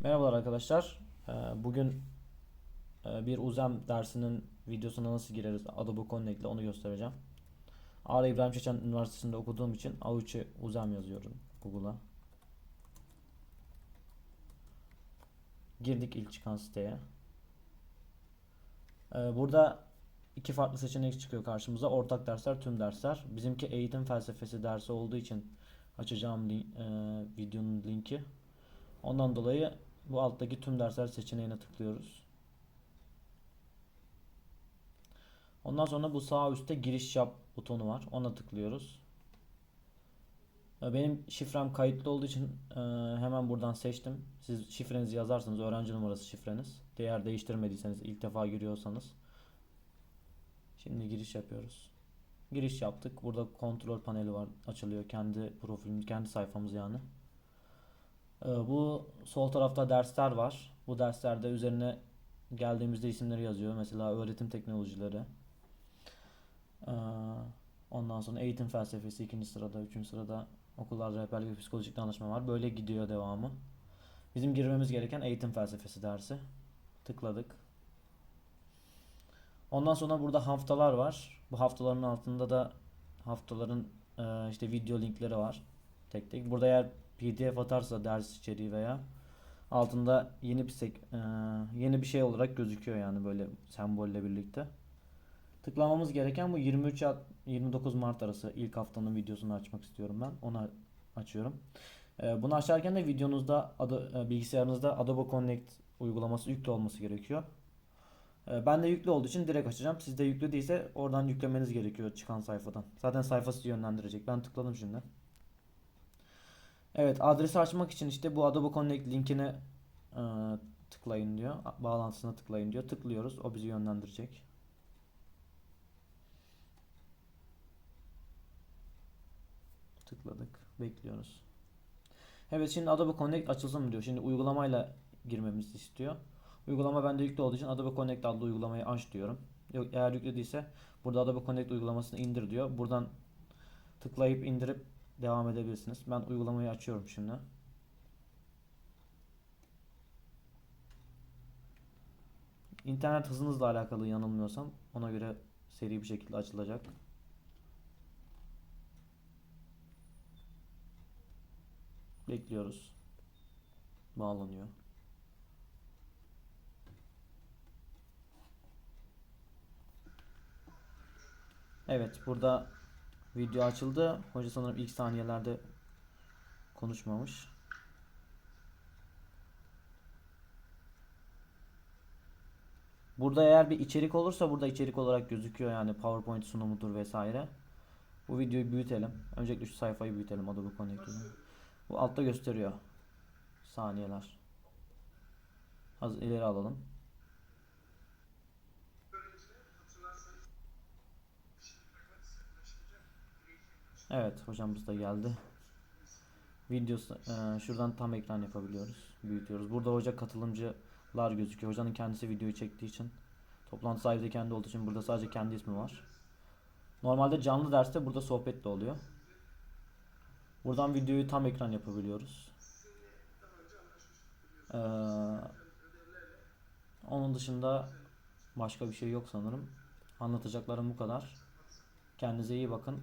Merhabalar arkadaşlar. Ee, Bugün e, bir UZEM dersinin videosuna nasıl gireriz Adobe Connect ile onu göstereceğim. Ağrı İbrahim Çeçen Üniversitesi'nde okuduğum için A3'e UZEM yazıyorum Google'a. Girdik ilk çıkan siteye. Ee, Burada iki farklı seçenek çıkıyor karşımıza. Ortak dersler, tüm dersler. Bizimki eğitim felsefesi dersi olduğu için açacağım lin- e, videonun linki. Ondan dolayı bu alttaki tüm dersler seçeneğine tıklıyoruz. Ondan sonra bu sağ üstte giriş yap butonu var. Ona tıklıyoruz. Benim şifrem kayıtlı olduğu için e, hemen buradan seçtim. Siz şifrenizi yazarsanız öğrenci numarası şifreniz. Değer değiştirmediyseniz ilk defa giriyorsanız. Şimdi giriş yapıyoruz. Giriş yaptık. Burada kontrol paneli var. Açılıyor. Kendi profilimiz, kendi sayfamız yani. Ee, Bu sol tarafta dersler var. Bu derslerde üzerine geldiğimizde isimleri yazıyor. Mesela öğretim teknolojileri. Ee, Ondan sonra eğitim felsefesi ikinci sırada, üçüncü sırada okullar rehberlik ve psikolojik danışma var. Böyle gidiyor devamı. Bizim girmemiz gereken eğitim felsefesi dersi. Tıkladık. Ondan sonra burada haftalar var. Bu haftaların altında da haftaların e, işte video linkleri var. Tek tek. Burada eğer PDF atarsa ders içeriği veya altında yeni bir sek, e, yeni bir şey olarak gözüküyor yani böyle sembolle birlikte. Tıklamamız gereken bu 23 at- 29 Mart arası ilk haftanın videosunu açmak istiyorum ben. Onu açıyorum. E, bunu açarken de videonuzda Ado- e, bilgisayarınızda Adobe Connect uygulaması yüklü olması gerekiyor. E, Ben de yüklü olduğu için direkt açacağım. Sizde yüklü değilse oradan yüklemeniz gerekiyor çıkan sayfadan. Zaten sayfası yönlendirecek. Ben tıkladım şimdi. Evet, adresi açmak için işte bu Adobe Connect linkine e, tıklayın diyor. Bağlantısına tıklayın diyor. Tıklıyoruz. O bizi yönlendirecek. Tıkladık. Bekliyoruz. Evet şimdi Adobe Connect açılsın mı diyor. Şimdi uygulamayla girmemizi istiyor. Uygulama bende yüklü olduğu için Adobe Connect adlı uygulamayı aç diyorum. Yok, eğer yüklü değilse burada Adobe Connect uygulamasını indir diyor. Buradan tıklayıp indirip devam edebilirsiniz. Ben uygulamayı açıyorum şimdi. İnternet hızınızla alakalı yanılmıyorsam ona göre seri bir şekilde açılacak. Bekliyoruz. Bağlanıyor. Evet, burada video açıldı. Hoca sanırım ilk saniyelerde konuşmamış. Burada eğer bir içerik olursa burada içerik olarak gözüküyor yani PowerPoint sunumudur vesaire. Bu videoyu büyütelim. Öncelikle şu sayfayı büyütelim Adobe Connect'ı. Bu altta gösteriyor. Saniyeler. Az ileri alalım. Evet, hocamız da geldi. Videosu e, şuradan tam ekran yapabiliyoruz. Büyütüyoruz. Burada hoca katılımcılar gözüküyor. Hocanın kendisi videoyu çektiği için toplantı sahibi de kendi olduğu için burada sadece kendi ismi var. Normalde canlı derste burada sohbet de oluyor. Buradan videoyu tam ekran yapabiliyoruz. Ee, onun dışında başka bir şey yok sanırım. Anlatacaklarım bu kadar. Kendinize iyi bakın.